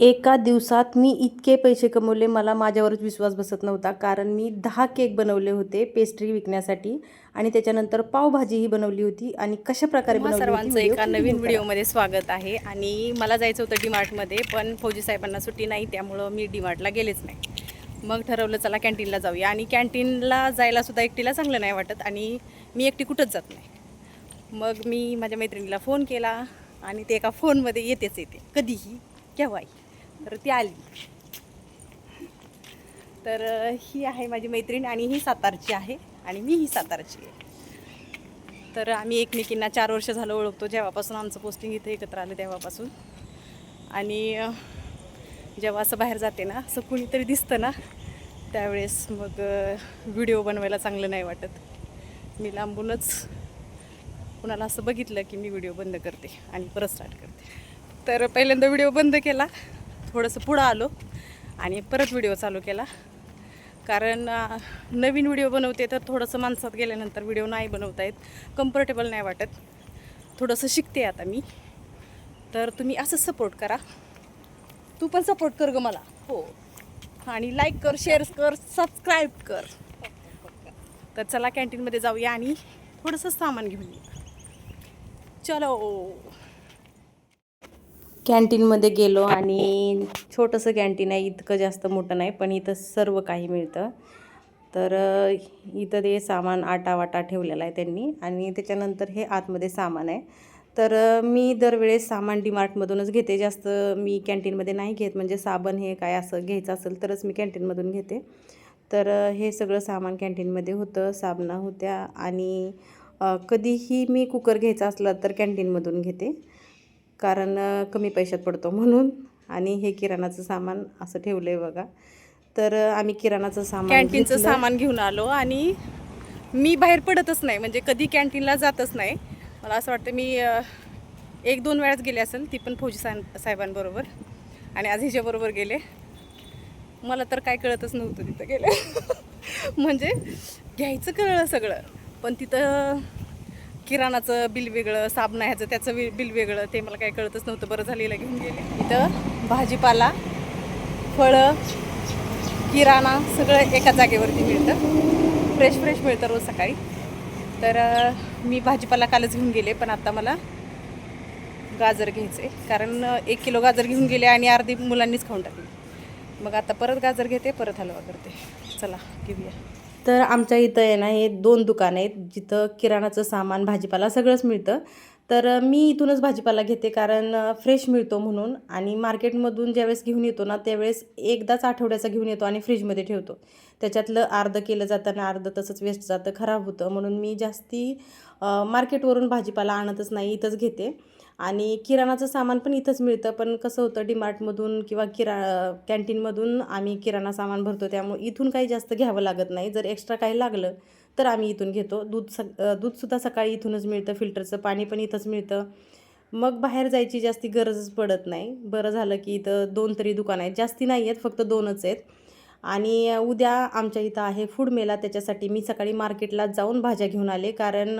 एका दिवसात मी इतके पैसे कमवले मला माझ्यावरच विश्वास बसत नव्हता. कारण मी दहा केक बनवले होते पेस्ट्री विकण्यासाठी आणि त्याच्यानंतर पावभाजीही बनवली होती आणि कशा प्रकारे सर्वांचं एका नवीन. व्हिडिओमध्ये स्वागत आहे आणि मला जायचं होतं डीमार्टमध्ये पण फौजी साहेबांना सुट्टी नाही त्यामुळं मी डीमार्टला गेलेच नाही. मग ठरवलं चला कॅन्टीनला जाऊया. आणि कॅन्टीनला जायला सुद्धा एकटीला चांगलं नाही वाटत आणि मी एकटी कुठंच जात नाही. मग मी माझ्या मैत्रिणीला फोन केला आणि ते एका फोनमध्ये येतेच येते. कधीही केव्हाही. तर ती आली. तर ही आहे माझी मैत्रीण आणि ही सातारची आहे आणि मी ही सातारची आहे. तर आम्ही एकमेकींना चार वर्ष झालं ओळखतो. जेव्हापासून आमचं पोस्टिंग इथे एकत्र आलं तेव्हापासून. आणि जेव्हा असं बाहेर जाते ना असं कुणीतरी दिसतं ना त्यावेळेस मग व्हिडिओ बनवायला चांगलं नाही वाटत. मी लांबूनच कुणाला असं बघितलं की मी व्हिडिओ बंद करते आणि परत स्टार्ट करते. तर पहिल्यांदा व्हिडिओ बंद केला. थोडंसं पुढं आलो आणि परत व्हिडिओ चालू केला. कारण नवीन व्हिडिओ बनवते तर थोडंसं माणसात गेल्यानंतर व्हिडिओ नाही बनवता येत कम्फर्टेबल नाही वाटत. थोडंसं शिकते आता मी. तर तुम्ही असंच सपोर्ट करा. तू पण सपोर्ट कर ग मला. हो. आणि लाईक कर शेअर कर सबस्क्राईब कर. तर चला कॅन्टीनमध्ये जाऊया आणि थोडंसं सामान घेऊन चलो. कॅन्टीनमध्ये गेलो आणि छोटंसं कॅन्टीन आहे इतकं जास्त मोठं नाही पण इथं सर्व काही मिळतं. तर इथं ते सामान आटा वाटा ठेवलेला आहे त्यांनी आणि त्याच्यानंतर हे आतमध्ये सामान आहे. तर मी दरवेळेस सामान डीमार्टमधूनच घेते जास्त मी कॅन्टीनमध्ये नाही घेत. म्हणजे साबण हे काय असं घ्यायचं असेल तरच मी कॅन्टीनमधून घेते. तर हे सगळं सामान कॅन्टीनमध्ये होतं साबणा होत्या आणि कधीही मी कुकर घ्यायचा असला तर कॅन्टीनमधून घेते. कारण कमी पैशात पडतो म्हणून. आणि हे किराणाचं सामान असं ठेवलं आहे बघा. तर आम्ही किराणाचं सामान कॅन्टीनचं. सामान घेऊन आलो आणि मी बाहेर पडतच नाही. म्हणजे कधी कॅन्टीनला जातच नाही. मला असं वाटतं मी एक दोन वेळाच गेले असेल ती पण फौजी साहेब साहेबांबरोबर. आणि आज हिच्याबरोबर गेले. मला तर काय कळतच नव्हतं तिथं गेले म्हणजे घ्यायचं कळलं सगळं. पण तिथं किराणाचं बिल वेगळं साबणा ह्याचं त्याचं बिल वेगळं ते मला काय कळतच नव्हतं. बरं झालेलं घेऊन गेले. इथं भाजीपाला फळं किराणा सगळं एका जागेवरती मिळतं. फ्रेश फ्रेश मिळतं रोज सकाळी. तर मी भाजीपाला कालच घेऊन गेले पण आता मला गाजर घ्यायचे कारण एक किलो गाजर घेऊन गेले आणि अर्धी मुलांनीच खाऊन टाकली. मग आता परत गाजर घेते परत हलवा करते. चला घेऊया. तर आमच्या इथं आहे ना हे दोन दुकान आहेत जिथं किराणाचं सामान भाजीपाला सगळंच मिळतं. तर मी इथूनच भाजीपाला घेते कारण फ्रेश मिळतो म्हणून आणि मार्केटमधून ज्यावेळेस घेऊन येतो ना त्यावेळेस एकदाच आठवड्याचा घेऊन येतो आणि फ्रीजमध्ये ठेवतो. त्याच्यातलं अर्धं केलं जाताना अर्धं तसंच वेस्ट जातं खराब होतं म्हणून मी जास्ती मार्केटवरून भाजीपाला आणतच नाही इथंच घेते. आणि किराणाचं सामान पण इथंच मिळतं. पण कसं होतं डीमार्टमधून किंवा किरा कॅन्टीनमधून आम्ही किराणा सामान भरतो. त्यामुळे इथून काही जास्त घ्यावं लागत नाही. जर एक्स्ट्रा काही लागलं तर आम्ही इथून घेतो. दूध स दूधसुद्धा सकाळी इथूनच मिळतं फिल्टरचं. पाणी पण इथंच मिळतं. मग बाहेर जायची जास्ती गरजच पडत नाही. बरं झालं की इथं दोन तरी दुकानं आहेत. जास्ती नाही आहेत फक्त दोनच आहेत. आणि उद्या आमच्या इथं आहे फूड मेला. त्याच्यासाठी मी सकाळी मार्केटला जाऊन भाज्या घेऊन आले. कारण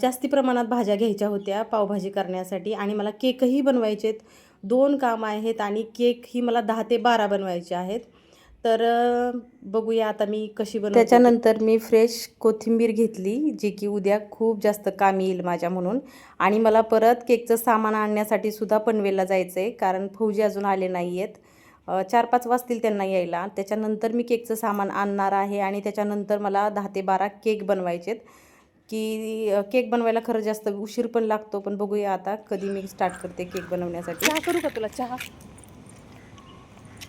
जास्ती प्रमाणात भाज्या घ्यायच्या होत्या पावभाजी करण्यासाठी. आणि मला केकही बनवायचे आहेत दोन काम आहेत आणि केक ही मला दहा ते बारा बनवायचे आहेत. तर बघूया आता मी कशी बनव त्याच्यानंतर मी फ्रेश कोथिंबीर घेतली जी की उद्या खूप जास्त काम येईल माझ्या म्हणून. आणि मला परत केकचं सामान आणण्यासाठी सुद्धा पनवेलला जायचं आहे कारण फौजी अजून आले नाही आहेत चार पाच वाजतील त्यांना यायला. त्याच्यानंतर मी केकचं सामान आणणार आहे आणि त्याच्यानंतर मला दहा ते बारा केक बनवायचे आहेत की केक बनवायला खरं जास्त उशीर पण लागतो पण बघूया आता कधी मी स्टार्ट करते केक बनवण्यासाठी. चहा करू का तुला? चहा.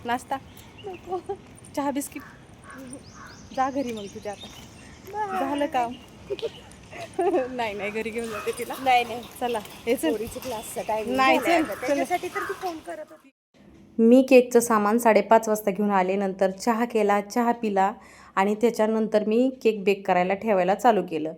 नाश्ता. चहा बिस्किट. जा घरी मग तुझ्या आता. झालं काम. नाही नाही घरी घेऊन जाते तिला. नाही नाही. चला. हे क्लासचा टाइम नाही. त्याच्यासाठी तर ती फोन करत होती. मी केकचं सामान साडेपाच वाजता घेऊन आले नंतर चहा केला चहा पिला आणि त्याच्यानंतर मी केक बेक करायला ठेवायला चालू केलं.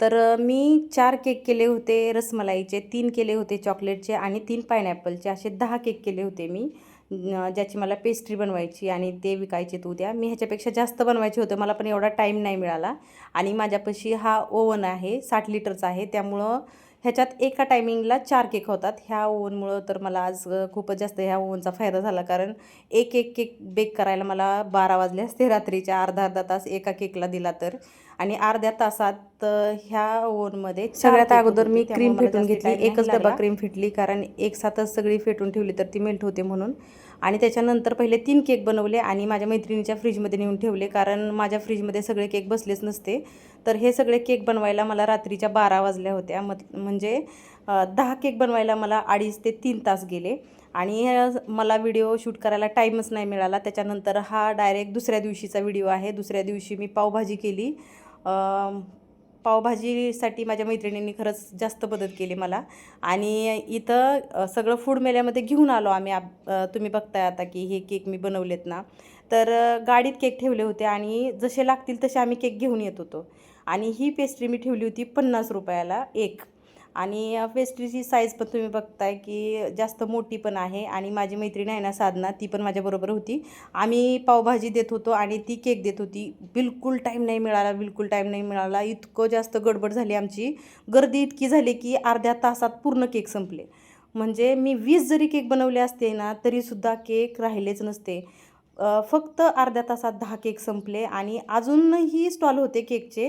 तर मी चार केक केले होते रसमलाईचे तीन केले होते चॉकलेटचे आणि तीन पायनॅपलचे. असे दहा केक केले होते मी ज्याची मला पेस्ट्री बनवायची आणि ते विकायचे तू उद्या. मी ह्याच्यापेक्षा जास्त बनवायचे होते मला पण एवढा टाईम नाही मिळाला. आणि माझ्यापाशी हा ओव्हन आहे साठ लिटरचा आहे त्यामुळं ह्याच्यात एका टायमिंगला चार केक होतात. ह्या ओव्हनमुळं तर मला आज खूपच जास्त ह्या ओव्हनचा फायदा झाला. कारण एक एक केक बेक करायला मला बारा वाजले असते रात्रीच्या. अर्धा अर्धा तास एका केकला दिला तर. आणि अर्ध्या तासात ह्या ओव्हनमध्ये सगळ्यात अगोदर मी क्रीम फेटून घेतली. एकच डबा. क्रीम फेटली. कारण एक साथच सगळी फेटून ठेवली तर ती मेल्ट होते म्हणून. आणि त्याच्यानंतर पहिले तीन केक बनवले आणि माझ्या मैत्रिणीच्या फ्रीजमध्ये नेऊन ठेवले कारण माझ्या फ्रीजमध्ये सगळे केक बसलेच नसते. तर हे सगळे केक बनवायला मला रात्रीच्या बारा वाजल्या होत्या. मत म्हणजे दहा केक बनवायला मला अडीच ते तीन तास गेले. आणि मला व्हिडिओ शूट करायला टाईमच नाही मिळाला. त्याच्यानंतर हा डायरेक्ट दुसऱ्या दिवशीचा व्हिडिओ आहे. दुसऱ्या दिवशी मी पावभाजी केली. पावभाजीसाठी माझ्या मैत्रिणींनी खरंच जास्त मदत केली मला. आणि इथं सगळं फूड मेल्यामध्ये घेऊन आलो आम्ही. आप- तुम्ही बघताय आता की हे केक मी बनवलेत ना. तर गाडीत केक ठेवले होते आणि जसे लागतील तसे आम्ही केक घेऊन येत होतो. आणि ही पेस्ट्री मी ठेवली होती पन्नास रुपयाला एक. आणि पेस्ट्रीची साईज पण तुम्ही बघताय की जास्त मोठी पण आहे आणि माझी मैत्रीण आहे ना साधना ती पण माझ्याबरोबर होती. आम्ही पावभाजी देत होतो आणि ती केक देत होती. बिलकुल टाईम नाही मिळाला बिलकुल टाईम नाही मिळाला. इतकं जास्त गडबड झाली आमची. गर्दी इतकी झाली की अर्ध्या तासात पूर्ण केक संपले. म्हणजे मी वीस जरी केक बनवले असते ना तरीसुद्धा केक राहिलेच नसते. फक्त अर्ध्या तासात दहा केक संपले आणि अजूनही स्टॉल होते केकचे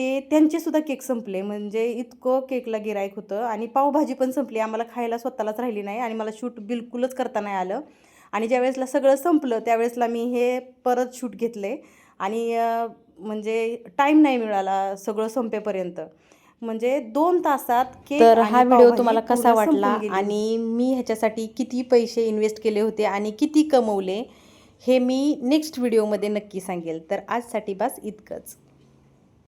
ते त्यांचेसुद्धा केक संपले. म्हणजे इतकं केकला गिरायक होतं आणि पावभाजी पण संपली. आम्हाला खायला स्वतःलाच राहिली नाही आणि मला शूट बिलकुलच करता नाही आलं. आणि ज्यावेळेसला सगळं संपलं त्यावेळेसला मी हे परत शूट घेतले. आणि म्हणजे टाईम नाही मिळाला सगळं संपेपर्यंत. म्हणजे दोन तासात केक तर हा व्हिडिओ तुम्हाला कसा वाटला. आणि मी ह्याच्यासाठी किती पैसे इन्व्हेस्ट केले होते आणि किती कमवले हे मी नेक्स्ट व्हिडिओमध्ये नक्की सांगेल. तर आजसाठी बस इतकंच.